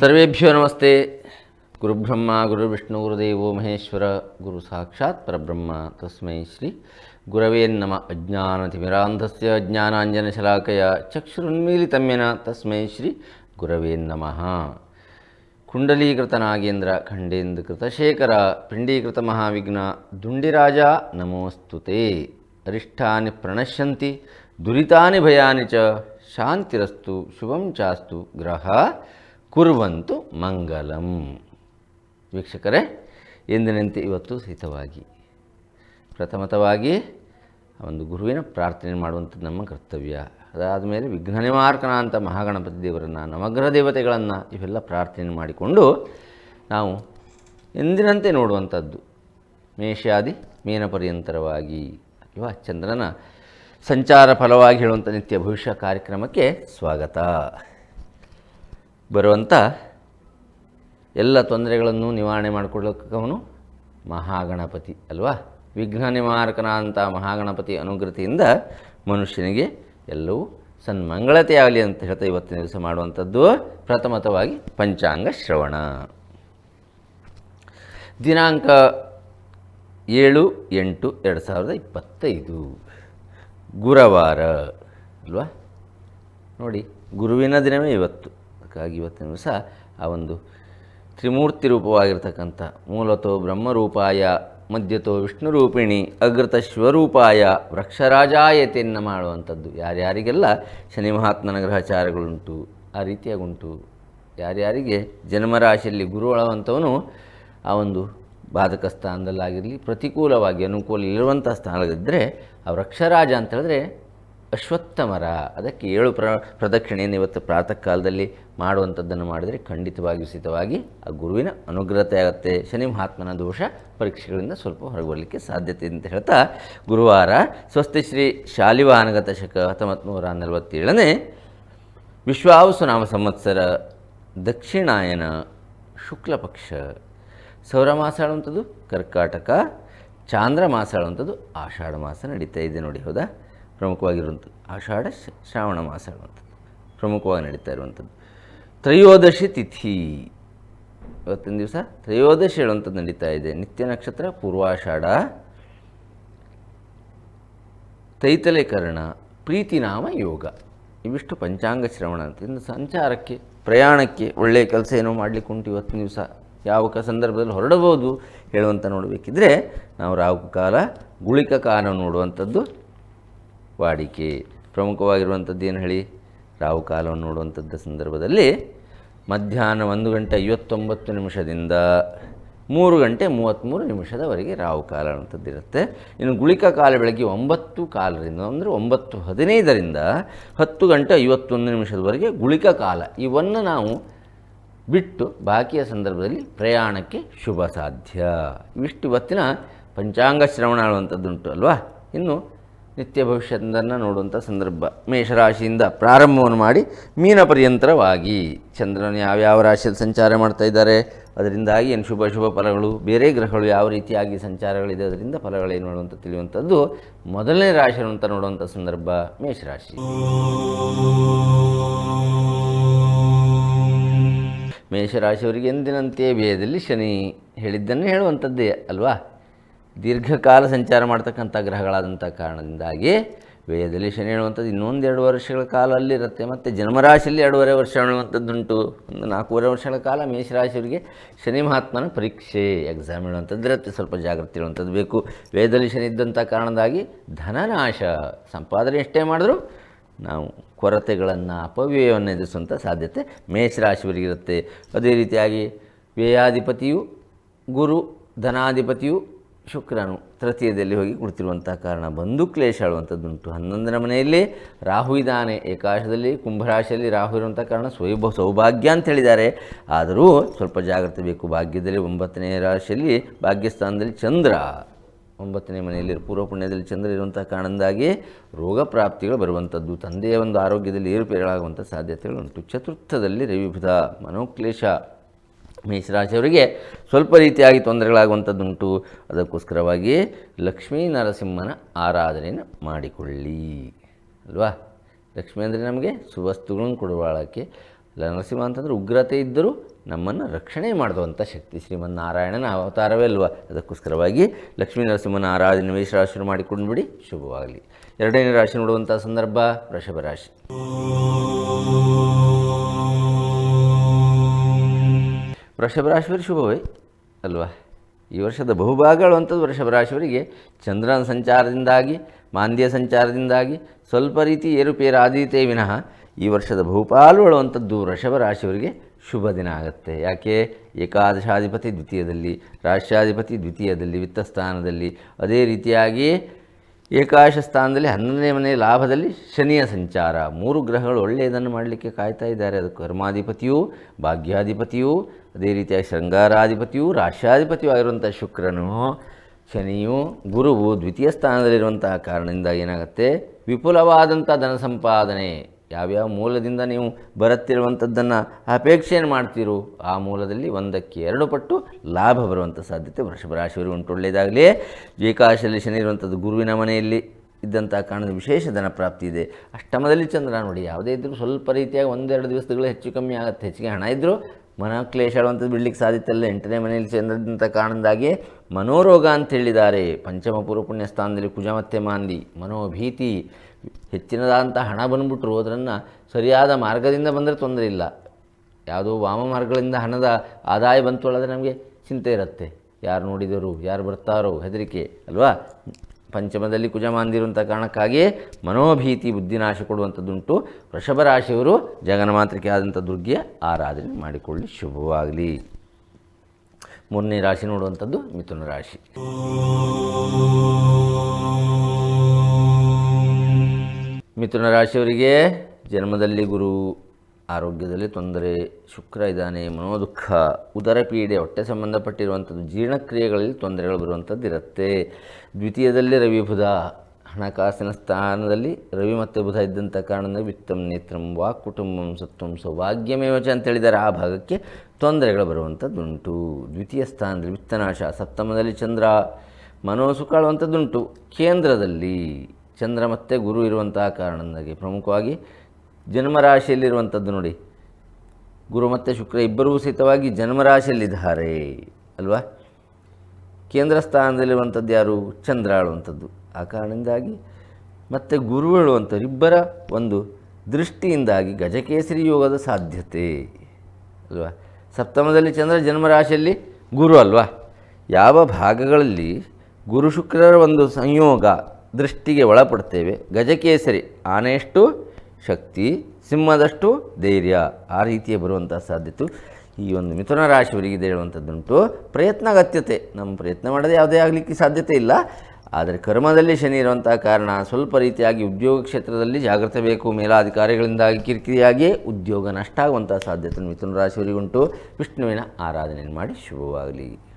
సర్వేభ్యో నమస్తే. గురుబ్రహ్మ గురువిష్ణు గురుదేవో మహేశ్వర గురు సాక్షాత్ పరబ్రహ్మ. తస్మై శ్రీ గురవే నమ. అజ్ఞానతిమిరాంధస్య జ్ఞానాంజనశలాకయ చక్షురున్మీలితమ్యన. తస్మై శ్రీ గురవే నమ. కుండలీకృత నాగేంద్ర ఖండేంద్రకృత శేఖర పిండీకృత మహావిఘ్న దుండిరాజా నమోస్తుతే. అరిష్టాన్ని ప్రణశ్యంతి దురితాని భయాని చ శాంతిరస్తు శుభం చాస్తు గ్రహ ಕುರ್ವಂತು ಮಂಗಲಂ. ವೀಕ್ಷಕರೇ ಎಂದಿನಂತೆ ಇವತ್ತು ಸಹಿತವಾಗಿ ಪ್ರಥಮತವಾಗಿ ಒಂದು ಗುರುವಿನ ಪ್ರಾರ್ಥನೆ ಮಾಡುವಂಥದ್ದು ನಮ್ಮ ಕರ್ತವ್ಯ. ಅದಾದ ಮೇಲೆ ವಿಘ್ನ ನಿವಾರಕನ ಅಂತ ಮಹಾಗಣಪತಿ ದೇವರನ್ನು, ನವಗ್ರಹ ದೇವತೆಗಳನ್ನು ಇವೆಲ್ಲ ಪ್ರಾರ್ಥನೆ ಮಾಡಿಕೊಂಡು ನಾವು ಎಂದಿನಂತೆ ನೋಡುವಂಥದ್ದು. ಮೇಷಾದಿ ಮೀನ ಪರ್ಯಂತರವಾಗಿ ಅಲ್ವಾ ಚಂದ್ರನ ಸಂಚಾರ ಫಲವಾಗಿ ಹೇಳುವಂಥ ನಿತ್ಯ ಭವಿಷ್ಯ ಕಾರ್ಯಕ್ರಮಕ್ಕೆ ಸ್ವಾಗತ. ಬರುವಂಥ ಎಲ್ಲ ತೊಂದರೆಗಳನ್ನು ನಿವಾರಣೆ ಮಾಡಿಕೊಳ್ಳೋಕ್ಕವನು ಮಹಾಗಣಪತಿ ಅಲ್ವಾ? ವಿಘ್ನ ನಿವಾರಕನಾದಂಥ ಮಹಾಗಣಪತಿ ಅನುಗ್ರತಿಯಿಂದ ಮನುಷ್ಯನಿಗೆ ಎಲ್ಲವೂ ಸನ್ಮಂಗಳತೆಯಾಗಲಿ ಅಂತ ಹೇಳ್ತಾ ಇವತ್ತಿನ ದಿವಸ ಮಾಡುವಂಥದ್ದು ಪ್ರಥಮತವಾಗಿ ಪಂಚಾಂಗ ಶ್ರವಣ. ದಿನಾಂಕ ಏಳು ಎಂಟು ಎರಡು ಸಾವಿರದ ಇಪ್ಪತ್ತೈದು. ಗುರುವಾರ ಅಲ್ವಾ? ನೋಡಿ, ಗುರುವಿನ ದಿನವೇ ಇವತ್ತು. ಅದಕ್ಕಾಗಿ ಇವತ್ತಿನ ದಿವಸ ಆ ಒಂದು ತ್ರಿಮೂರ್ತಿ ರೂಪವಾಗಿರ್ತಕ್ಕಂಥ ಮೂಲತೋ ಬ್ರಹ್ಮರೂಪಾಯ, ಮಧ್ಯತೋ ವಿಷ್ಣು ರೂಪಿಣಿ ಅಗ್ರತ ಶಿವರೂಪಾಯ ವೃಕ್ಷರಾಜಾಯತೆಯನ್ನು ಮಾಡುವಂಥದ್ದು ಯಾರ್ಯಾರಿಗೆಲ್ಲ ಶನಿ ಮಹಾತ್ಮನ ಗ್ರಹಚಾರಗಳುಂಟು, ಆ ರೀತಿಯಾಗುಂಟು. ಯಾರ್ಯಾರಿಗೆ ಜನ್ಮರಾಶಿಯಲ್ಲಿ ಗುರು ಒಳವಂಥವನು ಆ ಒಂದು ಬಾಧಕ ಸ್ಥಾನದಲ್ಲಾಗಿರಲಿ, ಪ್ರತಿಕೂಲವಾಗಿ ಅನುಕೂಲ ಇರುವಂಥ ಸ್ಥಾನದಿದ್ದರೆ ಆ ವೃಕ್ಷರಾಜ ಅಂತ ಹೇಳಿದ್ರೆ ಅಶ್ವತ್ಥ ಮರ ಅದಕ್ಕೆ ಏಳು ಪ್ರ, ಪ್ರದಕ್ಷಿಣೆಯನ್ನು ಇವತ್ತು ಪ್ರಾತಃ ಕಾಲದಲ್ಲಿ ಮಾಡುವಂಥದ್ದನ್ನು ಮಾಡಿದರೆ ಖಂಡಿತವಾಗಿ ಉಚಿತವಾಗಿ ಆ ಗುರುವಿನ ಅನುಗ್ರಹತೆ ಆಗುತ್ತೆ. ಶನಿ ಮಹಾತ್ಮನ ದೋಷ ಪರೀಕ್ಷೆಗಳಿಂದ ಸ್ವಲ್ಪ ಹೊರಬರಲಿಕ್ಕೆ ಸಾಧ್ಯತೆ ಅಂತ ಹೇಳ್ತಾ ಗುರುವಾರ ಸ್ವಸ್ತಿ ಶ್ರೀ ಶಾಲಿವಾನಗತ ಶಕ ಹತ್ತೊಂಬತ್ತು ನೂರ ನಲವತ್ತೇಳನೇ ವಿಶ್ವಾವಸು ನಾಮ ಸಂವತ್ಸರ ದಕ್ಷಿಣಾಯನ ಶುಕ್ಲ ಪಕ್ಷ. ಸೌರ ಮಾಸ ಹೇಳುವಂಥದ್ದು ಕರ್ಕಾಟಕ, ಚಾಂದ್ರ ಮಾಸ ಹೇಳುವಂಥದ್ದು ಆಷಾಢ ಮಾಸ ನಡೀತಾ ಇದೆ ನೋಡಿ ಹೌದಾ? ಪ್ರಮುಖವಾಗಿರುವಂಥದ್ದು. ಆಷಾಢ ಶ್ರಾವಣ ಮಾಸ ಇರುವಂಥದ್ದು ಪ್ರಮುಖವಾಗಿ ನಡೀತಾ ಇರುವಂಥದ್ದು. ತ್ರಯೋದಶಿ ತಿಥಿ. ಇವತ್ತಿನ ದಿವಸ ತ್ರಯೋದಶಿ ಹೇಳುವಂಥದ್ದು ನಡೀತಾ ಇದೆ. ನಿತ್ಯ ನಕ್ಷತ್ರ, ಪೂರ್ವಾಷಾಢ, ತೈತಲೇಕರಣ, ಪ್ರೀತಿನಾಮ, ಯೋಗ. ಇವಿಷ್ಟು ಪಂಚಾಂಗ ಶ್ರವಣ ಅಂತ. ಇನ್ನು ಸಂಚಾರಕ್ಕೆ, ಪ್ರಯಾಣಕ್ಕೆ ಒಳ್ಳೆಯ ಕೆಲಸ ಏನೋ ಮಾಡಲಿಕ್ಕೆ ಉಂಟು ಇವತ್ತಿನ ದಿವಸ. ಯಾವ ಸಂದರ್ಭದಲ್ಲಿ ಹೊರಡಬಹುದು ಹೇಳುವಂಥ ನೋಡಬೇಕಿದ್ರೆ ನಾವು ರಾಹು ಕಾಲ ಗುಳಿಕ ಕಾಲ ನೋಡುವಂಥದ್ದು. ವಾಡಿಕೆ. ಪ್ರಮುಖವಾಗಿರುವಂಥದ್ದು ಏನು ಹೇಳಿ? ರಾಹು ಕಾಲವನ್ನು ನೋಡುವಂಥದ್ದು ಸಂದರ್ಭದಲ್ಲಿ ಮಧ್ಯಾಹ್ನ ಒಂದು ಗಂಟೆ ಐವತ್ತೊಂಬತ್ತು ನಿಮಿಷದಿಂದ ಮೂರು ಗಂಟೆ ಮೂವತ್ತ್ಮೂರು ನಿಮಿಷದವರೆಗೆ ರಾಹು ಕಾಲ ಅನ್ನುವಂಥದ್ದು ಇರುತ್ತೆ. ಇನ್ನು ಗುಳಿಕ ಕಾಲ ಬೆಳಗ್ಗೆ ಒಂಬತ್ತು ಕಾಲರಿಂದ, ಅಂದರೆ ಒಂಬತ್ತು ಹದಿನೈದರಿಂದ ಹತ್ತು ಗಂಟೆ ಐವತ್ತೊಂದು ನಿಮಿಷದವರೆಗೆ ಗುಳಿಕ ಕಾಲ. ಇವನ್ನು ನಾವು ಬಿಟ್ಟು ಬಾಕಿಯ ಸಂದರ್ಭದಲ್ಲಿ ಪ್ರಯಾಣಕ್ಕೆ ಶುಭ ಸಾಧ್ಯ ಇವಿಷ್ಟು ಇವತ್ತಿನ ಪಂಚಾಂಗ ಶ್ರವಣ ಅಲ್ವಾ? ಇನ್ನು ನಿತ್ಯ ಭವಿಷ್ಯದನ್ನು ನೋಡುವಂಥ ಸಂದರ್ಭ. ಮೇಷರಾಶಿಯಿಂದ ಪ್ರಾರಂಭವನ್ನು ಮಾಡಿ ಮೀನ ಪರ್ಯಂತರವಾಗಿ ಚಂದ್ರನ ಯಾವ್ಯಾವ ರಾಶಿಯಲ್ಲಿ ಸಂಚಾರ ಮಾಡ್ತಾ ಇದ್ದಾರೆ? ಅದರಿಂದಾಗಿ ಏನು ಶುಭ ಶುಭ ಫಲಗಳು? ಬೇರೆ ಗ್ರಹಗಳು ಯಾವ ರೀತಿಯಾಗಿ ಸಂಚಾರಗಳಿದೆ? ಅದರಿಂದ ಫಲಗಳೇನು ಮಾಡುವಂಥ ತಿಳಿಯುವಂಥದ್ದು ಮೊದಲನೇ ರಾಶಿ ಅಂತ ನೋಡುವಂಥ ಸಂದರ್ಭ ಮೇಷರಾಶಿ. ಮೇಷರಾಶಿಯವರಿಗೆ ಎಂದಿನಂತೆ ವ್ಯಯದಲ್ಲಿ ಶನಿ ಹೇಳಿದ್ದನ್ನು ಹೇಳುವಂಥದ್ದೇ ಅಲ್ವಾ? ದೀರ್ಘಕಾಲ ಸಂಚಾರ ಮಾಡ್ತಕ್ಕಂಥ ಗ್ರಹಗಳಾದಂಥ ಕಾರಣದಿಂದಾಗಿ ವೇದದಲ್ಲಿ ಶನಿ ಹೇಳುವಂಥದ್ದು ಇನ್ನೊಂದೆರಡು ವರ್ಷಗಳ ಕಾಲ ಅಲ್ಲಿರುತ್ತೆ. ಮತ್ತು ಜನ್ಮರಾಶಿಯಲ್ಲಿ ಎರಡೂವರೆ ವರ್ಷ ಹೇಳುವಂಥದ್ದುಂಟು. ಒಂದು ನಾಲ್ಕೂವರೆ ವರ್ಷಗಳ ಕಾಲ ಮೇಷರಾಶಿಯವರಿಗೆ ಶನಿ ಮಹಾತ್ಮನ ಪರೀಕ್ಷೆ ಎಕ್ಸಾಮ್ ಹೇಳುವಂಥದ್ದು ಇರುತ್ತೆ. ಸ್ವಲ್ಪ ಜಾಗೃತಿ ಹೇಳುವಂಥದ್ದು ಬೇಕು. ವೇದದಲ್ಲಿ ಶನಿ ಇದ್ದಂಥ ಕಾರಣದಾಗಿ ಧನನಾಶ, ಸಂಪಾದನೆ ಎಷ್ಟೇ ಮಾಡಿದ್ರು ನಾವು ಕೊರತೆಗಳನ್ನು, ಅಪವ್ಯಯವನ್ನು ಎದುರಿಸುವಂಥ ಸಾಧ್ಯತೆ ಮೇಷರಾಶಿಯವರಿಗಿರುತ್ತೆ ಅದೇ ರೀತಿಯಾಗಿ ವ್ಯಯಾಧಿಪತಿಯು ಗುರು, ಧನಾಧಿಪತಿಯು ಶುಕ್ರನು ತೃತೀಯದಲ್ಲಿ ಹೋಗಿ ಕುಳಿತಿರುವಂಥ ಕಾರಣ ಬಂಧು ಕ್ಲೇಶ ಹೇಳುವಂಥದ್ದುಂಟು ಹನ್ನೊಂದರ ಮನೆಯಲ್ಲಿ ರಾಹು ಇದ್ದಾನೆ. ಏಕಾಶದಲ್ಲಿ, ಕುಂಭರಾಶಿಯಲ್ಲಿ ರಾಹು ಇರುವಂಥ ಕಾರಣ ಸ್ವೈಭ ಸೌಭಾಗ್ಯ ಅಂತ ಹೇಳಿದ್ದಾರೆ. ಆದರೂ ಸ್ವಲ್ಪ ಜಾಗ್ರತೆ ಬೇಕು. ಭಾಗ್ಯದಲ್ಲಿ ಒಂಬತ್ತನೇ ರಾಶಿಯಲ್ಲಿ ಭಾಗ್ಯಸ್ಥಾನದಲ್ಲಿ ಚಂದ್ರ. ಒಂಬತ್ತನೇ ಮನೆಯಲ್ಲಿ ಪೂರ್ವ ಪುಣ್ಯದಲ್ಲಿ ಚಂದ್ರ ಇರುವಂಥ ಕಾರಣದಿಂದಾಗಿ ರೋಗ ಪ್ರಾಪ್ತಿಗಳು ಬರುವಂಥದ್ದು. ತಂದೆಯ ಒಂದು ಆರೋಗ್ಯದಲ್ಲಿ ಏರುಪೇರಾಗುವಂಥ ಸಾಧ್ಯತೆಗಳುಂಟು. ಚತುರ್ಥದಲ್ಲಿ ರವಿಭುಧ ಮನೋಕ್ಲೇಶ. ಮೇಷರಾಶಿಯವರಿಗೆ ಸ್ವಲ್ಪ ರೀತಿಯಾಗಿ ತೊಂದರೆಗಳಾಗುವಂಥದ್ದುಂಟು. ಅದಕ್ಕೋಸ್ಕರವಾಗಿ ಲಕ್ಷ್ಮೀ ನರಸಿಂಹನ ಆರಾಧನೆಯನ್ನು ಮಾಡಿಕೊಳ್ಳಿ. ಅಲ್ವಾ? ಲಕ್ಷ್ಮಿ ಅಂದರೆ ನಮಗೆ ಸುವಸ್ತುಗಳನ್ನು ಕೊಡುವಾಳಕ್ಕೆ ನರಸಿಂಹ ಅಂತಂದರೆ ಉಗ್ರತೆ ಇದ್ದರೂ ನಮ್ಮನ್ನು ರಕ್ಷಣೆ ಮಾಡುವಂಥ ಶಕ್ತಿ. ಶ್ರೀಮನ್ನಾರಾಯಣನ ಅವತಾರವೇ ಅಲ್ವಾ? ಅದಕ್ಕೋಸ್ಕರವಾಗಿ ಲಕ್ಷ್ಮೀ ನರಸಿಂಹನ ಆರಾಧನೆ ಮೇಷರಾಶಿಯನ್ನು ಮಾಡಿಕೊಂಡು ಬಿಡಿ. ಶುಭವಾಗಲಿ. ಎರಡನೇ ರಾಶಿ ನೋಡುವಂಥ ಸಂದರ್ಭ, ವೃಷಭ ರಾಶಿ. ವೃಷಭ ರಾಶಿಯವರಿಗೆ ಶುಭವೇ ಅಲ್ವಾ? ಈ ವರ್ಷದ ಬಹುಭಾಗಗಳು ಅಂಥದ್ದು ವೃಷಭ ರಾಶಿಯವರಿಗೆ ಚಂದ್ರನ ಸಂಚಾರದಿಂದಾಗಿ, ಮಾಂದ್ಯ ಸಂಚಾರದಿಂದಾಗಿ ಸ್ವಲ್ಪ ರೀತಿ ಏರುಪೇರು ಆದೀತೆ ವಿನಃ ಈ ವರ್ಷದ ಬಹುಪಾಲು ವೃಷಭ ರಾಶಿಯವರಿಗೆ ಶುಭ ದಿನ ಆಗುತ್ತೆ. ಯಾಕೆ? ಏಕಾದಶಾಧಿಪತಿ ದ್ವಿತೀಯದಲ್ಲಿ, ರಾಷ್ಟ್ರಾಧಿಪತಿ ದ್ವಿತೀಯದಲ್ಲಿ, ವಿತ್ತಸ್ಥಾನದಲ್ಲಿ ಅದೇ ರೀತಿಯಾಗಿ ಏಕಾಶ ಸ್ಥಾನದಲ್ಲಿ ಹನ್ನೊಂದನೇ ಮನೆಯ ಲಾಭದಲ್ಲಿ ಶನಿಯ ಸಂಚಾರ. ಮೂರು ಗ್ರಹಗಳು ಒಳ್ಳೆಯದನ್ನು ಮಾಡಲಿಕ್ಕೆ ಕಾಯ್ತಾ ಇದ್ದಾರೆ. ಅದು ಕರ್ಮಾಧಿಪತಿಯು, ಭಾಗ್ಯಾಧಿಪತಿಯು, ಅದೇ ರೀತಿಯಾಗಿ ಶೃಂಗಾರಾಧಿಪತಿಯು ರಾಷ್ಟ್ರಾಧಿಪತಿಯೂ ಆಗಿರುವಂಥ ಶುಕ್ರನು, ಶನಿಯು, ಗುರುವು ದ್ವಿತೀಯ ಸ್ಥಾನದಲ್ಲಿರುವಂತಹ ಕಾರಣದಿಂದ ಏನಾಗುತ್ತೆ? ವಿಪುಲವಾದಂಥ ಧನ ಸಂಪಾದನೆ. ಯಾವ್ಯಾವ ಮೂಲದಿಂದ ನೀವು ಬರುತ್ತಿರುವಂಥದ್ದನ್ನು ಅಪೇಕ್ಷೆಯನ್ನು ಮಾಡ್ತೀರೋ ಆ ಮೂಲದಲ್ಲಿ ಒಂದಕ್ಕೆ ಎರಡು ಪಟ್ಟು ಲಾಭ ಬರುವಂಥ ಸಾಧ್ಯತೆ ವೃಷಭ ರಾಶಿಯವರು ಉಂಟು. ಒಳ್ಳೆಯದಾಗಲಿ. ಏಕಾಶದಲ್ಲಿ ಶನಿ ಇರುವಂಥದ್ದು ಗುರುವಿನ ಮನೆಯಲ್ಲಿ ಇದ್ದಂಥ ಕಾರಣದ ವಿಶೇಷ ಧನ ಪ್ರಾಪ್ತಿ ಇದೆ. ಅಷ್ಟಮದಲ್ಲಿ ಚಂದ್ರ ನೋಡಿ, ಯಾವುದೇ ಇದ್ದರೂ ಸ್ವಲ್ಪ ರೀತಿಯಾಗಿ ಒಂದೆರಡು ದಿವಸಗಳು ಹೆಚ್ಚು ಕಮ್ಮಿ ಆಗುತ್ತೆ. ಹೆಚ್ಚಿಗೆ ಹಣ ಇದ್ದರೂ ಮನಕ್ಲೇಶ ಆಡುವಂಥದ್ದು ಬಿಡ್ಲಿಕ್ಕೆ ಸಾಧ್ಯತೆ ಅಲ್ಲ ಎಂಟನೇ ಮನೆಯಲ್ಲಿ ಚಂದ್ರದಂಥ ಕಾರಣದಾಗಿ ಮನೋರೋಗ ಅಂತ ಹೇಳಿದ್ದಾರೆ. ಪಂಚಮ ಪೂರ್ವ ಪುಣ್ಯ ಸ್ಥಾನದಲ್ಲಿ ಕುಜ ಮತ್ತೆ ಮಾಂದಿ ಮನೋಭೀತಿ ಹೆಚ್ಚಿನದಾದಂಥ ಹಣ ಬಂದ್ಬಿಟ್ರು ಅದರನ್ನು ಸರಿಯಾದ ಮಾರ್ಗದಿಂದ ಬಂದರೆ ತೊಂದರೆ ಇಲ್ಲ. ಯಾವುದೋ ವಾಮ ಮಾರ್ಗಗಳಿಂದ ಹಣದ ಆದಾಯ ಬಂತು ಹೇಳಿದ್ರೆ ನಮಗೆ ಚಿಂತೆ ಇರುತ್ತೆ. ಯಾರು ನೋಡಿದರು, ಯಾರು ಬರ್ತಾರೋ, ಹೆದರಿಕೆ, ಅಲ್ವಾ? ಪಂಚಮದಲ್ಲಿ ಕುಜ ಮಾಂದಿರುವಂಥ ಕಾರಣಕ್ಕಾಗಿಯೇ ಮನೋಭೀತಿ ಬುದ್ಧಿನಾಶ ಕೊಡುವಂಥದ್ದುಂಟು. ವೃಷಭ ರಾಶಿಯವರು ಜಗನ್ಮಾತೃಕೆ ಆದಂಥ ದುರ್ಗೆಯ ಆರಾಧನೆ ಮಾಡಿಕೊಳ್ಳಿ. ಶುಭವಾಗಲಿ. ಮೂರನೇ ರಾಶಿ ನೋಡುವಂಥದ್ದು ಮಿಥುನ ರಾಶಿ. ಮಿಥುನ ರಾಶಿಯವರಿಗೆ ಜನ್ಮದಲ್ಲಿ ಗುರು, ಆರೋಗ್ಯದಲ್ಲಿ ತೊಂದರೆ, ಶುಕ್ರ ಇದ್ದಾನೆ, ಮನೋದುಃಖ ಉದರ ಪೀಡೆ ಹೊಟ್ಟೆ ಸಂಬಂಧಪಟ್ಟಿರುವಂಥದ್ದು, ಜೀರ್ಣಕ್ರಿಯೆಗಳಲ್ಲಿ ತೊಂದರೆಗಳು ಬರುವಂಥದ್ದು ಇರುತ್ತೆ. ದ್ವಿತೀಯದಲ್ಲಿ ರವಿ ಬುಧ, ಹಣಕಾಸಿನ ಸ್ಥಾನದಲ್ಲಿ ರವಿ ಮತ್ತು ಬುಧ ಇದ್ದಂಥ ಕಾರಣದಿಂದ ವಿತ್ತಂ ನೇತ್ರಂ ವಾಕ್ ಕುಟುಂಬಂ ಸತ್ವಂ ಸೌಭಾಗ್ಯಮೇವಚ ಅಂತ ಹೇಳಿದರೆ ಆ ಭಾಗಕ್ಕೆ ತೊಂದರೆಗಳು ಬರುವಂಥದ್ದುಂಟು. ದ್ವಿತೀಯ ಸ್ಥಾನದಲ್ಲಿ ವಿತ್ತನಾಶ, ಸಪ್ತಮದಲ್ಲಿ ಚಂದ್ರ ಮನೋಸು ಕಾಳುವಂಥದ್ದುಂಟು ಕೇಂದ್ರದಲ್ಲಿ ಚಂದ್ರ ಮತ್ತು ಗುರು ಇರುವಂತಹ ಕಾರಣದಿಂದಾಗಿ. ಪ್ರಮುಖವಾಗಿ ಜನ್ಮರಾಶಿಯಲ್ಲಿರುವಂಥದ್ದು ನೋಡಿ. ಗುರು ಮತ್ತು ಶುಕ್ರ ಇಬ್ಬರೂ ಸಹಿತವಾಗಿ ಜನ್ಮರಾಶಿಯಲ್ಲಿದ್ದಾರೆ, ಅಲ್ವಾ? ಕೇಂದ್ರ ಸ್ಥಾನದಲ್ಲಿರುವಂಥದ್ದು ಯಾರು? ಚಂದ್ರ ಆಳುವಂಥದ್ದು ಆ ಕಾರಣದಿಂದಾಗಿ ಮತ್ತು ಗುರು ಹೇಳುವಂಥವ್ರು ಇಬ್ಬರ ಒಂದು ದೃಷ್ಟಿಯಿಂದಾಗಿ ಗಜಕೇಸರಿ ಯೋಗದ ಸಾಧ್ಯತೆ, ಅಲ್ವಾ? ಸಪ್ತಮದಲ್ಲಿ ಚಂದ್ರ ಜನ್ಮರಾಶಿಯಲ್ಲಿ ಗುರು, ಅಲ್ವಾ? ಯಾವ ಭಾಗಗಳಲ್ಲಿ ಗುರು ಶುಕ್ರರ ಒಂದು ಸಂಯೋಗ ದೃಷ್ಟಿಗೆ ಒಳಪಡ್ತೇವೆ ಗಜಕೇಸರಿ, ಆನೆಯಷ್ಟು ಶಕ್ತಿ, ಸಿಂಹದಷ್ಟು ಧೈರ್ಯ. ಆ ರೀತಿಯ ಬರುವಂಥ ಸಾಧ್ಯತೆ. ಈ ಒಂದು ಮಿಥುನ ರಾಶಿಯವರಿಗೆ ಇದೆ ಹೇಳುವಂಥದ್ದುಂಟು ಪ್ರಯತ್ನ ಅಗತ್ಯತೆ. ನಮ್ಮ ಪ್ರಯತ್ನ ಮಾಡದೆ ಯಾವುದೇ ಆಗಲಿಕ್ಕೆ ಸಾಧ್ಯತೆ ಇಲ್ಲ. ಆದರೆ ಕರ್ಮದಲ್ಲಿ ಶನಿ ಇರುವಂಥ ಕಾರಣ ಸ್ವಲ್ಪ ರೀತಿಯಾಗಿ ಉದ್ಯೋಗ ಕ್ಷೇತ್ರದಲ್ಲಿ ಜಾಗ್ರತೆ ಬೇಕು. ಮೇಲಾಧಿಕಾರಿಗಳಿಂದಾಗಿ ಕಿರಿಕಿರಿಯಾಗಿ ಉದ್ಯೋಗ ನಷ್ಟ ಆಗುವಂಥ ಸಾಧ್ಯತೆ ಮಿಥುನ ರಾಶಿಯವರಿಗುಂಟು. ವಿಷ್ಣುವಿನ ಆರಾಧನೆ ಮಾಡಿ ಶುಭವಾಗಲಿ.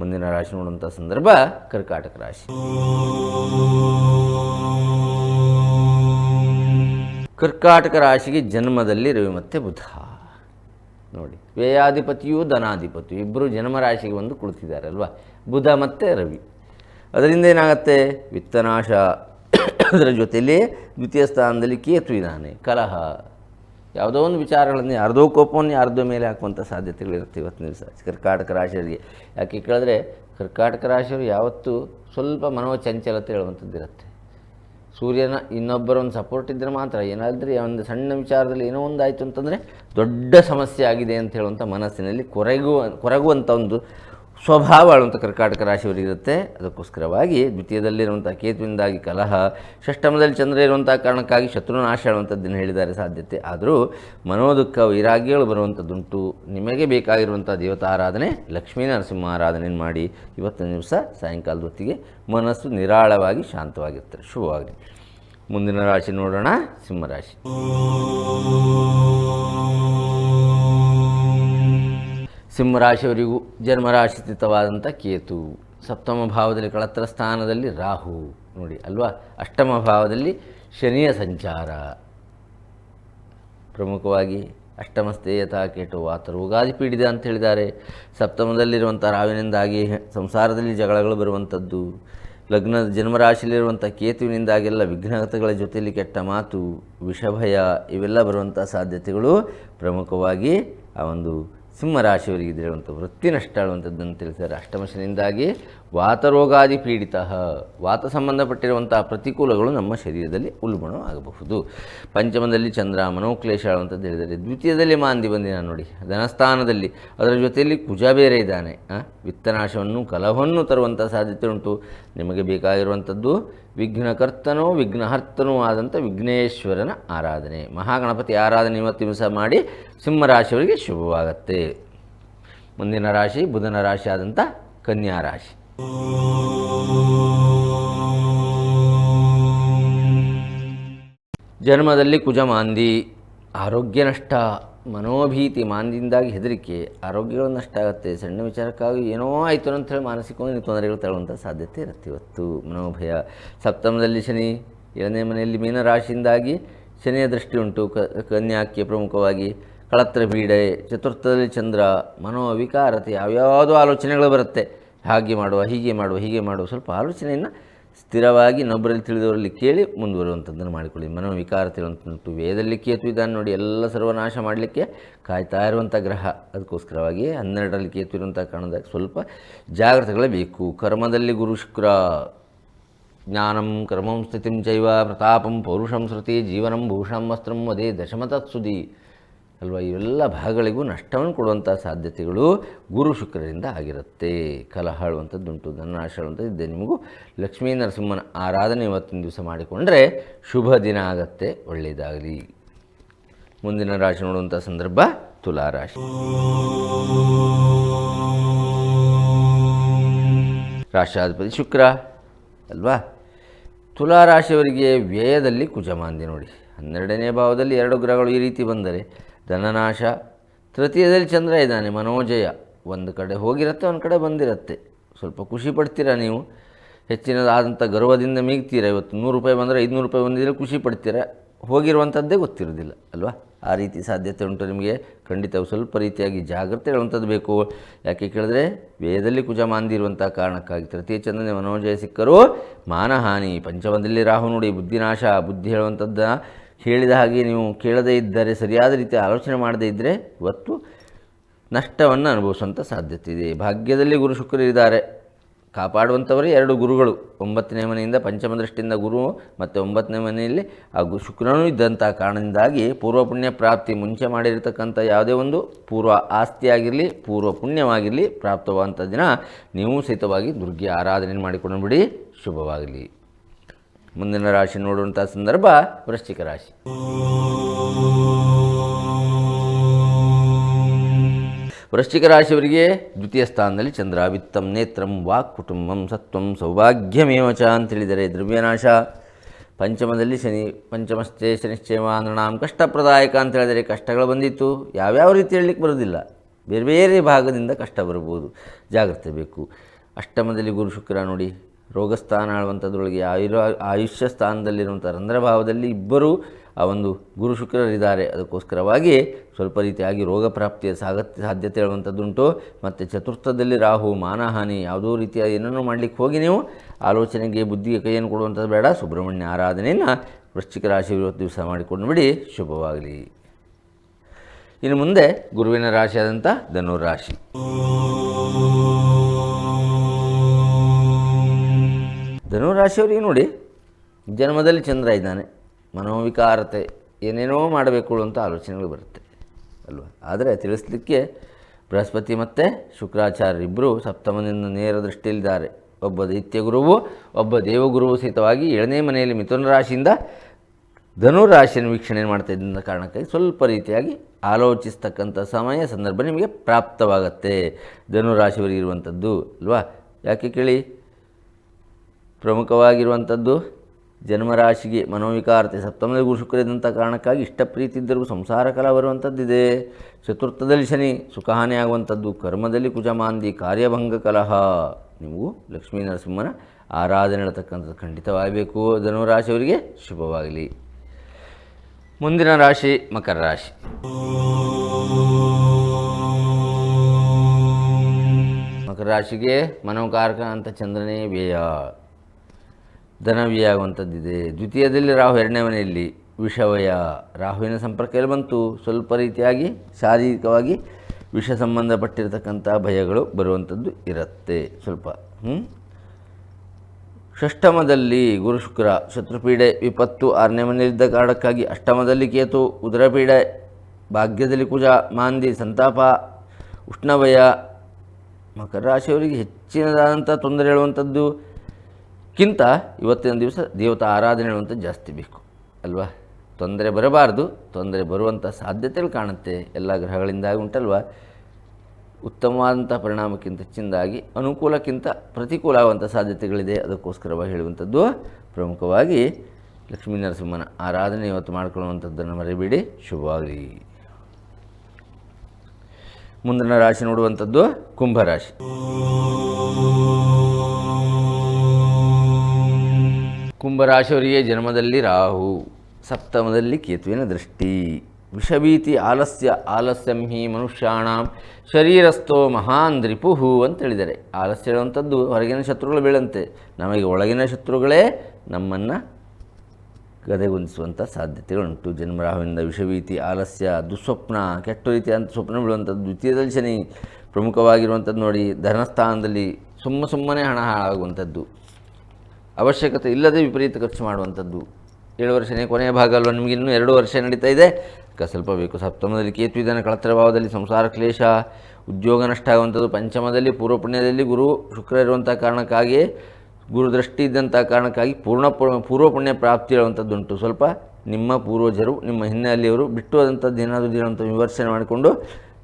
ಮುಂದಿನ ರಾಶಿ ನೋಡುವಂಥ ಸಂದರ್ಭ ಕರ್ಕಾಟಕ ರಾಶಿ. ಕರ್ಕಾಟಕ ರಾಶಿಗೆ ಜನ್ಮದಲ್ಲಿ ರವಿ ಮತ್ತೆ ಬುಧ. ನೋಡಿ, ವ್ಯಯಾಧಿಪತಿಯು ಧನಾಧಿಪತಿಯು ಇಬ್ಬರು ಜನ್ಮ ರಾಶಿಗೆ ಬಂದು ಕುಳಿತಿದ್ದಾರೆ ಅಲ್ವಾ? ಬುಧ ಮತ್ತು ರವಿ. ಅದರಿಂದ ಏನಾಗುತ್ತೆ? ವಿತ್ತನಾಶ. ಅದರ ಜೊತೆಯಲ್ಲಿ ದ್ವಿತೀಯ ಸ್ಥಾನದಲ್ಲಿ ಕೇತು ಇದ್ದಾನೆ ಕಲಹ. ಯಾವುದೋ ಒಂದು ವಿಚಾರಗಳನ್ನು ಯಾರ್ದೋ ಕೋಪವನ್ನು ಯಾರ್ದೋ ಮೇಲೆ ಹಾಕುವಂಥ ಸಾಧ್ಯತೆಗಳಿರುತ್ತೆ ಇವತ್ತಿನ ದಿವಸ. ಕರ್ಕಾಟಕ ರಾಶಿಯವರಿಗೆ. ಯಾಕೆ ಕೇಳಿದ್ರೆ ಕರ್ಕಾಟಕ ರಾಶಿಯವರು ಯಾವತ್ತೂ ಸ್ವಲ್ಪ ಮನೋಚಂಚಲತೆ ಹೇಳುವಂಥದ್ದು ಇರುತ್ತೆ. ಸೂರ್ಯನ ಇನ್ನೊಬ್ಬರೊಂದು ಸಪೋರ್ಟ್ ಇದ್ದರೆ ಮಾತ್ರ, ಏನಾದರೆ ಒಂದು ಸಣ್ಣ ವಿಚಾರದಲ್ಲಿ ಏನೋ ಒಂದು ಆಯಿತು ಅಂತಂದರೆ ದೊಡ್ಡ ಸಮಸ್ಯೆ ಆಗಿದೆ ಅಂತ ಹೇಳುವಂಥ ಮನಸ್ಸಿನಲ್ಲಿ ಕೊರಗುವ ಕೊರಗುವಂಥ ಒಂದು ಸ್ವಭಾವ ಆಳುವಂಥ ಕರ್ಕಾಟಕ ರಾಶಿಯವರಿರುತ್ತೆ ಅದಕ್ಕೋಸ್ಕರವಾಗಿ ದ್ವಿತೀಯದಲ್ಲಿರುವಂಥ ಕೇತುವಿನಿಂದಾಗಿ ಕಲಹ ಷಷ್ಟಮದಲ್ಲಿ ಚಂದ್ರ ಇರುವಂಥ ಕಾರಣಕ್ಕಾಗಿ ಶತ್ರುನಾಶ ಆಳುವಂಥದ್ದನ್ನು ಹೇಳಿದ್ದಾರೆ ಸಾಧ್ಯತೆ. ಆದರೂ ಮನೋದುಃಖ, ವೈರಾಗ್ಯಗಳು ಬರುವಂಥದ್ದುಂಟು ನಿಮಗೆ ಬೇಕಾಗಿರುವಂಥ ದೇವತಾರಾಧನೆ, ಲಕ್ಷ್ಮೀ ನರಸಿಂಹ ಆರಾಧನೆಯನ್ನು ಮಾಡಿ. ಇವತ್ತಿನ ದಿವಸ ಸಾಯಂಕಾಲದ ಹೊತ್ತಿಗೆ ಮನಸ್ಸು ನಿರಾಳವಾಗಿ ಶಾಂತವಾಗಿರ್ತಾರೆ ಶುಭವಾಗಲಿ. ಮುಂದಿನ ರಾಶಿ ನೋಡೋಣ. ಸಿಂಹರಾಶಿ ಸಿಂಹರಾಶಿಯವರಿಗೂ ಜನ್ಮರಾಶಿತವಾದಂಥ ಕೇತು. ಸಪ್ತಮ ಭಾವದಲ್ಲಿ ಕಳತ್ರ ಸ್ಥಾನದಲ್ಲಿ ರಾಹು. ನೋಡಿ, ಅಲ್ವಾ? ಅಷ್ಟಮ ಭಾವದಲ್ಲಿ ಶನಿಯ ಸಂಚಾರ. ಪ್ರಮುಖವಾಗಿ ಅಷ್ಟಮಸ್ಥೇಯತಾ ಕೇಟು ವಾತ ರೋಗಾದಿ ಪೀಡಿತ ಅಂತ ಹೇಳಿದ್ದಾರೆ. ಸಪ್ತಮದಲ್ಲಿರುವಂಥ ರಾವಿನಿಂದಾಗಿ ಸಂಸಾರದಲ್ಲಿ ಜಗಳಗಳು ಬರುವಂಥದ್ದು. ಲಗ್ನದ ಜನ್ಮರಾಶಿಯಲ್ಲಿರುವಂಥ ಕೇತುವಿನಿಂದಾಗೆಲ್ಲ ವಿಘ್ನತೆಗಳ ಜೊತೆಯಲ್ಲಿ ಕೆಟ್ಟ ಮಾತು, ವಿಷಭಯ, ಇವೆಲ್ಲ ಬರುವಂಥ ಸಾಧ್ಯತೆಗಳು ಪ್ರಮುಖವಾಗಿ ಆ ಒಂದು ಸಿಂಹರಾಶಿಯವರಿಗೆ ಇದಿರುವಂಥ ವೃತ್ತಿ ನಷ್ಟ ಆಳುವಂಥದ್ದನ್ನು ತಿಳಿಸಿದ್ದಾರೆ. ಅಷ್ಟಮ ಶನಿಯಿಂದಾಗಿ ವಾತರೋಗಾದಿ ಪೀಡಿತ ವಾತ ಸಂಬಂಧಪಟ್ಟಿರುವಂತಹ ಪ್ರತಿಕೂಲಗಳು ನಮ್ಮ ಶರೀರದಲ್ಲಿ ಉಲ್ಬಣ ಆಗಬಹುದು. ಪಂಚಮದಲ್ಲಿ ಚಂದ್ರ ಮನೋಕ್ಲೇಶ ಅಂತ ಹೇಳಿದರೆ ದ್ವಿತೀಯದಲ್ಲಿ ಮಾಂದಿ ಬಂದಿನ ನೋಡಿ. ಧನಸ್ಥಾನದಲ್ಲಿ ಅದರ ಜೊತೆಯಲ್ಲಿ ಕುಜ ಬೇರೆ ಇದ್ದಾನೆ. ವಿತ್ತನಾಶವನ್ನು, ಕಲಹವನ್ನು ತರುವಂಥ ಸಾಧ್ಯತೆ ಉಂಟು. ನಿಮಗೆ ಬೇಕಾಗಿರುವಂಥದ್ದು ವಿಘ್ನಕರ್ತನೋ ವಿಘ್ನಹರ್ತನೂ ಆದಂಥ ವಿಘ್ನೇಶ್ವರನ ಆರಾಧನೆ. ಮಹಾಗಣಪತಿ ಆರಾಧನೆ ಇವತ್ತು ದಿವಸ ಮಾಡಿ ಸಿಂಹರಾಶಿಯವರಿಗೆ ಶುಭವಾಗತ್ತೆ. ಮುಂದಿನ ರಾಶಿ ಬುಧನ ರಾಶಿ ಆದಂಥ ಕನ್ಯಾ ರಾಶಿ. ಜನ್ಮದಲ್ಲಿ ಕುಜ ಮಾಂದಿ, ಆರೋಗ್ಯ ನಷ್ಟ, ಮನೋಭೀತಿ ಮಾಂದಿಯಿಂದಾಗಿ ಹೆದರಿಕೆ, ಆರೋಗ್ಯಗಳು ನಷ್ಟ ಆಗುತ್ತೆ, ಸಣ್ಣ ವಿಚಾರಕ್ಕಾಗಿ ಏನೋ ಆಯಿತು ಅಂತೇಳಿ ಮಾನಸಿಕವಾಗಿ ತೊಂದರೆಗಳು ತಗೊಳ್ಳುವಂಥ ಸಾಧ್ಯತೆ ಇರುತ್ತೆ ಇವತ್ತು. ಮನೋಭಯ. ಸಪ್ತಮದಲ್ಲಿ ಶನಿ, ಏಳನೇ ಮನೆಯಲ್ಲಿ ಮೀನರಾಶಿಯಿಂದಾಗಿ ಶನಿಯ ದೃಷ್ಟಿ ಉಂಟು ಕ, ಕನ್ಯಾಕ್ಕೆ ಪ್ರಮುಖವಾಗಿ ಕಳತ್ರ ಬೀಡೆ ಚತುರ್ಥದಲ್ಲಿ ಚಂದ್ರ, ಮನೋವಿಕಾರತೆ, ಯಾವ್ಯಾವುದೋ ಆಲೋಚನೆಗಳು ಬರುತ್ತೆ. ಹಾಗೆ ಮಾಡುವ, ಹೀಗೆ ಮಾಡುವ ಹೀಗೆ ಮಾಡುವ ಸ್ವಲ್ಪ ಆಲೋಚನೆಯನ್ನು ಸ್ಥಿರವಾಗಿ ಇನ್ನೊಬ್ಬರಲ್ಲಿ ತಿಳಿದವರಲ್ಲಿ ಕೇಳಿ ಮುಂದುವರುವಂಥದ್ದನ್ನು ಮಾಡಿಕೊಳ್ಳಿ. ಮನೋವಿಕಾರ ತಿಳುವಂಥದ್ದು ವೇದಲ್ಲಿ ಕೇತು ಇದ್ದಾನೆ ನೋಡಿ, ಎಲ್ಲ ಸರ್ವನಾಶ ಮಾಡಲಿಕ್ಕೆ ಕಾಯ್ತಾ ಇರುವಂಥ ಗ್ರಹ. ಅದಕ್ಕೋಸ್ಕರವಾಗಿ ಹನ್ನೆರಡರಲ್ಲಿ ಕೇತು ಇರುವಂಥ ಕಾರಣದಾಗ ಸ್ವಲ್ಪ ಜಾಗ್ರತೆಗಳೇ ಬೇಕು. ಕರ್ಮದಲ್ಲಿ ಗುರು ಶುಕ್ರ, ಜ್ಞಾನಂ ಕರ್ಮಂ ಸ್ಥಿತಿಂ ಜೈವ ಪ್ರತಾಪಂ ಪೌರುಷಂ ಶ್ರುತಿ, ಜೀವನಂ ಭೂಷಣಂ ವಸ್ತ್ರಂ ಅದೇ ದಶಮತತ್ಸುದಿ. ಅಲ್ವಾ? ಇವೆಲ್ಲ ಭಾಗಗಳಿಗೂ ನಷ್ಟವನ್ನು ಕೊಡುವಂಥ ಸಾಧ್ಯತೆಗಳು ಗುರು ಶುಕ್ರರಿಂದ ಆಗಿರುತ್ತೆ. ಕಲಹ ಆಳುವಂಥದ್ದುಂಟು ಧನನಾಶ ಆಳುವಂಥದ್ದು ಇದೆ ನಿಮಗೂ. ಲಕ್ಷ್ಮೀ ನರಸಿಂಹನ ಆರಾಧನೆ ಇವತ್ತಿನ ದಿವಸ ಮಾಡಿಕೊಂಡ್ರೆ ಶುಭ ದಿನ ಆಗತ್ತೆ, ಒಳ್ಳೆಯದಾಗಲಿ. ಮುಂದಿನ ರಾಶಿ ನೋಡುವಂಥ ಸಂದರ್ಭ ತುಲಾರಾಶಿ ರಾಷ್ಟ್ರಾಧಿಪತಿ ಶುಕ್ರ, ಅಲ್ವಾ? ತುಲಾರಾಶಿಯವರಿಗೆ ವ್ಯಯದಲ್ಲಿ ಕುಜಮಾಂದಿ ನೋಡಿ. ಹನ್ನೆರಡನೇ ಭಾವದಲ್ಲಿ ಎರಡು ಗ್ರಹಗಳು ಈ ರೀತಿ ಬಂದರೆ ಧನನಾಶ. ತೃತೀಯದಲ್ಲಿ ಚಂದ್ರ ಇದ್ದಾನೆ, ಮನೋಜಯ. ಒಂದು ಕಡೆ ಹೋಗಿರುತ್ತೆ, ಒಂದು ಕಡೆ ಬಂದಿರುತ್ತೆ. ಸ್ವಲ್ಪ ಖುಷಿ ಪಡ್ತೀರಾ ನೀವು? ಹೆಚ್ಚಿನದಾದಂಥ ಗರ್ವದಿಂದ ಮೀಗ್ತೀರ? ಇವತ್ತು ನೂರು ರೂಪಾಯಿ ಬಂದರೆ ಐದುನೂರು ರೂಪಾಯಿ ಬಂದಿದ್ರೆ ಖುಷಿ ಪಡ್ತೀರ? ಹೋಗಿರುವಂಥದ್ದೇ ಗೊತ್ತಿರೋದಿಲ್ಲ ಅಲ್ವಾ? ಆ ರೀತಿ ಸಾಧ್ಯತೆ ಉಂಟು ನಿಮಗೆ. ಖಂಡಿತ ಸ್ವಲ್ಪ ರೀತಿಯಾಗಿ ಜಾಗ್ರತೆ ಹೇಳುವಂಥದ್ದು ಬೇಕು. ಯಾಕೆ ಕೇಳಿದ್ರೆ, ವೇದದಲ್ಲಿ ಕುಜ ಮಾಂದಿರುವಂಥ ಕಾರಣಕ್ಕಾಗಿ ತೃತೀಯ ಚಂದ್ರನೇ ಮನೋಜಯ ಸಿಕ್ಕರೂ. ಮಾನಹಾನಿ, ಪಂಚಮದಲ್ಲಿ ರಾಹು ನೋಡಿ ಬುದ್ಧಿನಾಶ, ಬುದ್ಧಿ ಹೇಳುವಂಥದ್ದು ಹೇಳಿದ ಹಾಗೆ ನೀವು ಕೇಳದೇ ಇದ್ದರೆ, ಸರಿಯಾದ ರೀತಿ ಆಲೋಚನೆ ಮಾಡದೇ ಇದ್ದರೆ ಇವತ್ತು ನಷ್ಟವನ್ನು ಅನುಭವಿಸುವಂಥ ಸಾಧ್ಯತೆ ಇದೆ. ಭಾಗ್ಯದಲ್ಲಿ ಗುರು ಶುಕ್ರರಿದ್ದಾರೆ ಕಾಪಾಡುವಂಥವರೇ ಎರಡು ಗುರುಗಳು. ಒಂಬತ್ತನೇ ಮನೆಯಿಂದ ಪಂಚಮ ದೃಷ್ಟಿಯಿಂದ ಗುರು ಮತ್ತು ಒಂಬತ್ತನೇ ಮನೆಯಲ್ಲಿ ಆ ಗು, ಶುಕ್ರನೂ ಇದ್ದಂಥ ಕಾರಣದಿಂದಾಗಿ ಪೂರ್ವ ಪುಣ್ಯ ಪ್ರಾಪ್ತಿ ಮುಂಚೆ ಮಾಡಿರತಕ್ಕಂಥ ಯಾವುದೇ ಒಂದು ಪೂರ್ವ ಆಸ್ತಿಯಾಗಿರಲಿ, ಪೂರ್ವ ಪುಣ್ಯವಾಗಿರಲಿ ಪ್ರಾಪ್ತವಾದಂಥ ದಿನ ನೀವು ಸಹಿತವಾಗಿ ದುರ್ಗೆ ಆರಾಧನೆ ಮಾಡಿಕೊಂಡು ಬಿಡಿ ಶುಭವಾಗಲಿ. ಮುಂದಿನ ರಾಶಿ ನೋಡುವಂಥ ಸಂದರ್ಭ ವೃಶ್ಚಿಕ ರಾಶಿ. ವೃಶ್ಚಿಕ ರಾಶಿಯವರಿಗೆ ದ್ವಿತೀಯ ಸ್ಥಾನದಲ್ಲಿ ಚಂದ್ರ ವಿತ್ತಂ ನೇತ್ರಂ ವಾಕ್ ಕುಟುಂಬಂ ಸತ್ವಂ ಸೌಭಾಗ್ಯಮೇವಚ ಅಂತ ಅಂತೇಳಿದರೆ ದ್ರವ್ಯನಾಶ. ಪಂಚಮದಲ್ಲಿ ಶನಿ, ಪಂಚಮಸ್ಥೆ ಶನಿಶ್ಚಯಮಾನಣಾಂ ಕಷ್ಟಪ್ರದಾಯಕ ಅಂತ ಹೇಳಿದರೆ ಕಷ್ಟಗಳು ಬಂದಿತ್ತು. ಯಾವ್ಯಾವ ರೀತಿ ಹೇಳಲಿಕ್ಕೆ ಬರೋದಿಲ್ಲ ಬೇರೆ ಬೇರೆ ಭಾಗದಿಂದ ಕಷ್ಟ ಬರ್ಬೋದು ಜಾಗ್ರತೆ ಬೇಕು. ಅಷ್ಟಮದಲ್ಲಿ ಗುರು ಶುಕ್ರ ನೋಡಿ. ರೋಗಸ್ಥಾನ ಆಳುವಂಥದ್ರೊಳಗೆ ಆಯುರ, ಆಯುಷ್ಯ ಸ್ಥಾನದಲ್ಲಿರುವಂಥ ರಂಧ್ರಭಾವದಲ್ಲಿ ಇಬ್ಬರು ಆ ಒಂದು ಗುರು ಶುಕ್ರರಿದ್ದಾರೆ. ಅದಕ್ಕೋಸ್ಕರವಾಗಿ ಸ್ವಲ್ಪ ರೀತಿಯಾಗಿ ರೋಗ ಪ್ರಾಪ್ತಿಯ ಸಾಗತ್ಯ ಸಾಧ್ಯತೆ ಹೇಳುವಂಥದ್ದುಂಟು ಮತ್ತು ಚತುರ್ಥದಲ್ಲಿ ರಾಹು, ಮಾನಹಾನಿ, ಯಾವುದೋ ರೀತಿಯ ಏನನ್ನೂ ಮಾಡಲಿಕ್ಕೆ ಹೋಗಿ ನೀವು ಆಲೋಚನೆಗೆ, ಬುದ್ಧಿಗೆ ಕೈಯನ್ನು ಕೊಡುವಂಥದ್ದು ಬೇಡ. ಸುಬ್ರಹ್ಮಣ್ಯ ಆರಾಧನೆಯನ್ನು ವೃಶ್ಚಿಕ ರಾಶಿ ಇವತ್ತು ದಿವಸ ಮಾಡಿಕೊಂಡು ಬಿಡಿ. ಶುಭವಾಗಲಿ. ಇನ್ನು ಮುಂದೆ ಗುರುವಿನ ರಾಶಿಯಾದಂಥ ಧನುರಾಶಿ ಧನುರಾಶಿಯವರಿಗೆ ನೋಡಿ, ಜನ್ಮದಲ್ಲಿ ಚಂದ್ರ ಇದ್ದಾನೆ, ಮನೋವಿಕಾರತೆ ಏನೇನೋ ಮಾಡಬೇಕು ಅಂತ ಆಲೋಚನೆಗಳು ಬರುತ್ತೆ, ಅಲ್ವಾ? ಆದರೆ ತಿಳಿಸ್ಲಿಕ್ಕೆ ಬೃಹಸ್ಪತಿ ಮತ್ತು ಶುಕ್ರಾಚಾರ್ಯ ಇಬ್ಬರು ಸಪ್ತಮದಿಂದ ನೇರ ದೃಷ್ಟಿಯಲ್ಲಿದ್ದಾರೆ. ಒಬ್ಬ ದೈತ್ಯಗುರುವು ಒಬ್ಬ ದೇವಗುರುವು ಸಹಿತವಾಗಿ ಏಳನೇ ಮನೆಯಲ್ಲಿ ಮಿಥುನ ರಾಶಿಯಿಂದ ಧನು ರಾಶಿಯನ್ನು ವೀಕ್ಷಣೆ ಮಾಡ್ತಾ ಇದ್ದ ಕಾರಣಕ್ಕಾಗಿ ಸ್ವಲ್ಪ ರೀತಿಯಾಗಿ ಆಲೋಚಿಸ್ತಕ್ಕಂಥ ಸಮಯ, ಸಂದರ್ಭ ನಿಮಗೆ ಪ್ರಾಪ್ತವಾಗತ್ತೆ. ಧನು ರಾಶಿಯವರಿಗೆ ಇರುವಂಥದ್ದು, ಅಲ್ವಾ? ಯಾಕೆ ಕೇಳಿ? ಪ್ರಮುಖವಾಗಿರುವಂಥದ್ದು ಜನ್ಮರಾಶಿಗೆ ಮನೋವಿಕಾರತೆ. ಸಪ್ತಮದ ಗುರು ಶುಕ್ರ ಇದ್ದಂಥ ಕಾರಣಕ್ಕಾಗಿ ಇಷ್ಟಪ್ರೀತಿ ಇದ್ದರೂ ಸಂಸಾರ ಕಲ ಬರುವಂಥದ್ದಿದೆ. ಚತುರ್ಥದಲ್ಲಿ ಶನಿ ಸುಖಹಾನಿ ಆಗುವಂಥದ್ದು. ಕರ್ಮದಲ್ಲಿ ಕುಜಮಾಂದಿ ಕಾರ್ಯಭಂಗ ಕಲಹ. ನೀವು ಲಕ್ಷ್ಮೀ ನರಸಿಂಹನ ಆರಾಧನೆ ಹೇಳ್ತಕ್ಕಂಥದ್ದು ಖಂಡಿತವಾಗಬೇಕು. ಧನುರಾಶಿಯವರಿಗೆ ಶುಭವಾಗಲಿ. ಮುಂದಿನ ರಾಶಿ ಮಕರ ರಾಶಿ. ಮಕರ ರಾಶಿಗೆ ಮನೋಕಾರಕ ಅಂತ ಚಂದ್ರನೇ ವ್ಯಯ. ಧನವ್ಯಯ ಆಗುವಂಥದ್ದಿದೆ ದ್ವಿತೀಯದಲ್ಲಿ ರಾಹು ಎರಡನೇ ಮನೆಯಲ್ಲಿ ವಿಷವಯ. ರಾಹುವಿನ ಸಂಪರ್ಕ ಎಲ್ಲಿ ಬಂತು. ಸ್ವಲ್ಪ ರೀತಿಯಾಗಿ ಶಾರೀರಿಕವಾಗಿ ವಿಷ ಸಂಬಂಧಪಟ್ಟಿರತಕ್ಕಂಥ ಭಯಗಳು ಬರುವಂಥದ್ದು ಇರುತ್ತೆ. ಸ್ವಲ್ಪ ಹ್ಞೂ ಷಷ್ಠಮದಲ್ಲಿ ಗುರು ಶುಕ್ರ, ಶತ್ರುಪೀಡೆ, ವಿಪತ್ತು ಆರನೇ ಮನೆಯಲ್ಲಿದ್ದ ಕಾರಣಕ್ಕಾಗಿ ಅಷ್ಟಮದಲ್ಲಿ ಕೇತು, ಉದರಪೀಡೆ, ಭಾಗ್ಯದಲ್ಲಿ ಕುಜ, ಮಾಂದಿ, ಸಂತಾಪ, ಉಷ್ಣವಯ. ಮಕರ ರಾಶಿಯವರಿಗೆ ಹೆಚ್ಚಿನದಾದಂಥ ತೊಂದರೆ ಹೇಳುವಂಥದ್ದು ಕ್ಕಿಂತ ಇವತ್ತಿನ ದಿವಸ ದೇವತಾ ಆರಾಧನೆ ಹೇಳುವಂಥದ್ದು ಜಾಸ್ತಿ ಬೇಕು, ಅಲ್ವಾ? ತೊಂದರೆ ಬರಬಾರ್ದು, ತೊಂದರೆ ಬರುವಂಥ ಸಾಧ್ಯತೆಗಳು ಕಾಣುತ್ತೆ, ಎಲ್ಲ ಗ್ರಹಗಳಿಂದಾಗಿ ಉಂಟಲ್ವಾ? ಉತ್ತಮವಾದಂಥ ಪರಿಣಾಮಕ್ಕಿಂತ ಹೆಚ್ಚಿನದಾಗಿ ಅನುಕೂಲಕ್ಕಿಂತ ಪ್ರತಿಕೂಲ ಆಗುವಂಥ ಸಾಧ್ಯತೆಗಳಿದೆ, ಅದಕ್ಕೋಸ್ಕರವಾಗಿ ಹೇಳುವಂಥದ್ದು. ಪ್ರಮುಖವಾಗಿ ಲಕ್ಷ್ಮೀ ನರಸಿಂಹನ ಆರಾಧನೆ ಇವತ್ತು ಮಾಡಿಕೊಳ್ಳುವಂಥದ್ದನ್ನು ಮರಿಬೇಡಿ ಶುಭವಾಗಲಿ. ಮುಂದಿನ ರಾಶಿ ನೋಡುವಂಥದ್ದು ಕುಂಭರಾಶಿ ಕುಂಭರಾಶಿಯವರಿಗೆ ಜನ್ಮದಲ್ಲಿ ರಾಹು, ಸಪ್ತಮದಲ್ಲಿ ಕೇತುವಿನ ದೃಷ್ಟಿ. ವಿಷಭೀತಿ ಆಲಸ್ಯ, ಆಲಸ್ಯಂ ಹಿ ಮನುಷ್ಯಾಣ, ಶರೀರಸ್ಥೋ ಮಹಾನ್ ದ್ರಿಪುಹು ಅಂತ ಹೇಳಿದ್ದಾರೆ. ಆಲಸ್ಯ ಹೇಳುವಂಥದ್ದು ಹೊರಗಿನ ಶತ್ರುಗಳು ಬೀಳಂತೆ. ನಮಗೆ ಒಳಗಿನ ಶತ್ರುಗಳೇ ನಮ್ಮನ್ನು ಗದೆಗುಂದಿಸುವಂಥ ಸಾಧ್ಯತೆಗಳುಂಟು. ಜನ್ಮರಾಹುವಿನಿಂದ ವಿಷಭೀತಿ, ಆಲಸ್ಯ, ದುಸ್ವಪ್ನ, ಕೆಟ್ಟ ರೀತಿಯಾದಂಥ ಸ್ವಪ್ನ ಬೀಳುವಂಥದ್ದು ದ್ವಿತೀಯದಲ್ಲಿ ಶನಿ ಪ್ರಮುಖವಾಗಿರುವಂಥದ್ದು ನೋಡಿ, ಧನಸ್ಥಾನದಲ್ಲಿ ಸುಮ್ಮ ಸುಮ್ಮನೆ ಹಣ ಹಾಳಾಗುವಂಥದ್ದು. ಅವಶ್ಯಕತೆ ಇಲ್ಲದೆ ವಿಪರೀತ ಖರ್ಚು ಮಾಡುವಂಥದ್ದು. ಏಳು ವರ್ಷನೇ ಕೊನೆಯ ಭಾಗ ಅಲ್ವಾ? ನಿಮಗೆ ಇನ್ನೂ ಎರಡು ವರ್ಷ ನಡೀತಾ ಇದೆ. ಸ್ವಲ್ಪ ಬೇಕು. ಸಪ್ತಮದಲ್ಲಿ ಕೇತು ಕಳತ್ರ ಭಾವದಲ್ಲಿ ಸಂಸಾರ ಕ್ಲೇಶ, ಉದ್ಯೋಗ ನಷ್ಟ ಆಗುವಂಥದ್ದು ಪಂಚಮದಲ್ಲಿ, ಪೂರ್ವ ಪುಣ್ಯದಲ್ಲಿ ಗುರು ಶುಕ್ರ ಇರುವಂಥ ಕಾರಣಕ್ಕಾಗಿ ಗುರು ದೃಷ್ಟಿ ಇದ್ದಂಥ ಕಾರಣಕ್ಕಾಗಿ ಪೂರ್ಣ ಪೂರ್ವ ಪುಣ್ಯ ಪ್ರಾಪ್ತಿ ಇರುವಂಥದ್ದುಂಟು. ಸ್ವಲ್ಪ ನಿಮ್ಮ ಪೂರ್ವಜರು, ನಿಮ್ಮ ಹಿನ್ನೆಲೆಯವರು ಬಿಟ್ಟು ಆದಂಥದ್ದು ಏನಾದರೂ ಇರುವಂಥ ವಿಮರ್ಶನೆ ಮಾಡಿಕೊಂಡು,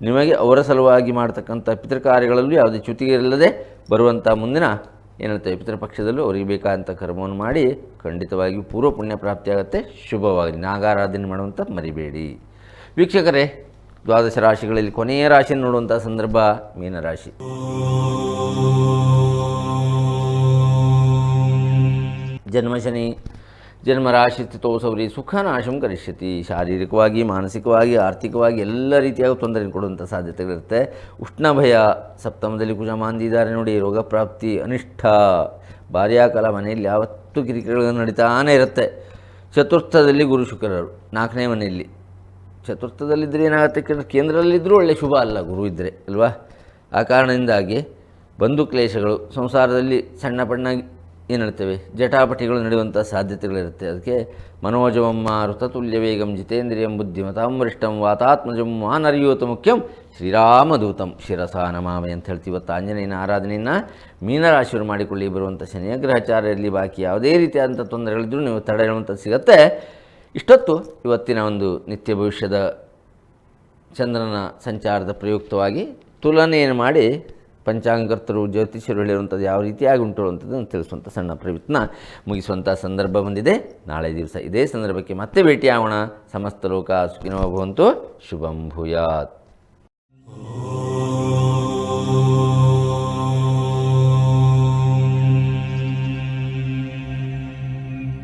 ನಿಮಗೆ ಅವರ ಸಲುವಾಗಿ ಮಾಡ್ತಕ್ಕಂಥ ಪಿತೃ ಕಾರ್ಯಗಳಲ್ಲೂ ಯಾವುದೇ ಚ್ಯುತಿಗೆ ಇಲ್ಲದೆ ಬರುವಂಥ ಮುಂದಿನ ಏನಂತೇವೆ ಪಿತೃಪಕ್ಷದಲ್ಲೂ ಅವರಿಗೆ ಬೇಕಾದಂಥ ಕರ್ಮವನ್ನು ಮಾಡಿ ಖಂಡಿತವಾಗಿ ಪೂರ್ವ ಪುಣ್ಯ ಪ್ರಾಪ್ತಿಯಾಗುತ್ತೆ. ಶುಭವಾಗಿ ನಾಗಾರಾಧನೆ ಮಾಡುವಂಥ ಮರಿಬೇಡಿ. ವೀಕ್ಷಕರೇ, ದ್ವಾದಶ ರಾಶಿಗಳಲ್ಲಿ ಕೊನೆಯ ರಾಶಿಯನ್ನು ನೋಡುವಂಥ ಸಂದರ್ಭ ಮೀನರಾಶಿ ಜನ್ಮಶನಿ ಜನ್ಮರಾಶಿ ಸ್ಥಿತೋ ಸೌರಿ ಸುಖ ನಾಶಂ ಕರಿಷ್ಯತಿ. ಶಾರೀರಿಕವಾಗಿ, ಮಾನಸಿಕವಾಗಿ, ಆರ್ಥಿಕವಾಗಿ ಎಲ್ಲ ರೀತಿಯಾಗಿ ತೊಂದರೆ ಕೊಡುವಂಥ ಸಾಧ್ಯತೆಗಳಿರುತ್ತೆ. ಉಷ್ಣ ಭಯ ಸಪ್ತಮದಲ್ಲಿ ಕುಜ ಮಾಂದಿದ್ದಾರೆ ನೋಡಿ, ರೋಗ ಪ್ರಾಪ್ತಿ ಅನಿಷ್ಠ. ಭಾರ್ಯಾಕಾಲ ಮನೆಯಲ್ಲಿ ಯಾವತ್ತೂ ಕಿರಿಕಿರಿಗಳು ನಡೀತಾನೇ ಇರುತ್ತೆ. ಚತುರ್ಥದಲ್ಲಿ ಗುರು ಶುಕ್ರರು, ನಾಲ್ಕನೇ ಮನೆಯಲ್ಲಿ. ಚತುರ್ಥದಲ್ಲಿದ್ದರೆ ಏನಾಗುತ್ತೆ ಕೇಂದ್ರ ಕೇಂದ್ರದಲ್ಲಿದ್ದರೂ ಒಳ್ಳೆ ಶುಭ ಅಲ್ಲ, ಗುರು ಇದ್ದರೆ ಅಲ್ವಾ? ಆ ಕಾರಣದಿಂದಾಗಿ ಬಂಧು ಕ್ಲೇಶಗಳು, ಸಂಸಾರದಲ್ಲಿ ಸಣ್ಣ ಪಣ್ಣ ಏನು ಹೇಳ್ತೇವೆ? ಜಟಾಪಟಿಗಳು ನಡೆಯುವಂಥ ಸಾಧ್ಯತೆಗಳಿರುತ್ತೆ. ಅದಕ್ಕೆ ಮನೋಜಮಮ್ಮ ಋತತುಲ್ಯ ವೇಗಂ ಜಿತೇಂದ್ರಿಯಂ ಬುದ್ಧಿಮತಾಂ ವರಿಷ್ಠಂ ವಾತಾತ್ಮಜಂ ಮಾನರಿಯೋತ ಮುಖ್ಯಂ ಶ್ರೀರಾಮದೂತಂ ಶಿರಸಾ ನಮಾಮೆ ಅಂತ ಹೇಳ್ತೀವಿ ಇವತ್ತು ಆಂಜನೇಯನ ಆರಾಧನೆಯನ್ನು. ಮೀನರಾಶಿಯವರು ಮಾಡಿಕೊಳ್ಳಿ ಬರುವಂಥ ಶನಿಯ ಗ್ರಹಚಾರದಲ್ಲಿ ಬಾಕಿ ಯಾವುದೇ ರೀತಿಯಾದಂಥ ತೊಂದರೆಗಳಿದ್ರೂ ನೀವು ತಡೆ ಹೇಳುವಂಥದ್ದು ಸಿಗುತ್ತೆ. ಇಷ್ಟೊತ್ತು ಇವತ್ತಿನ ಒಂದು ನಿತ್ಯ ಭವಿಷ್ಯದ ಚಂದ್ರನ ಸಂಚಾರದ ಪ್ರಯುಕ್ತವಾಗಿ ತುಲನೆಯನ್ನು ಮಾಡಿ ಪಂಚಾಂಗಕರ್ತರು, ಜ್ಯೋತಿಷ್ಯರು ಹೇಳಿರುವಂಥದ್ದು ಯಾವ ರೀತಿಯಾಗಿ ಉಂಟು ಅನ್ನೋಂಥದ್ದನ್ನು ತಿಳಿಸುವಂಥ ಸಣ್ಣ ಪ್ರಯತ್ನ ಮುಗಿಸುವಂಥ ಸಂದರ್ಭ ಬಂದಿದೆ. ನಾಳೆ ದಿವಸ ಇದೇ ಸಂದರ್ಭಕ್ಕೆ ಮತ್ತೆ ಭೇಟಿ ಭೇಟಿಯಾಗೋಣ ಸಮಸ್ತ ಲೋಕ ಸುಖಿನೋ ಭವಂತು. ಶುಭಂ ಭೂಯಾತ್.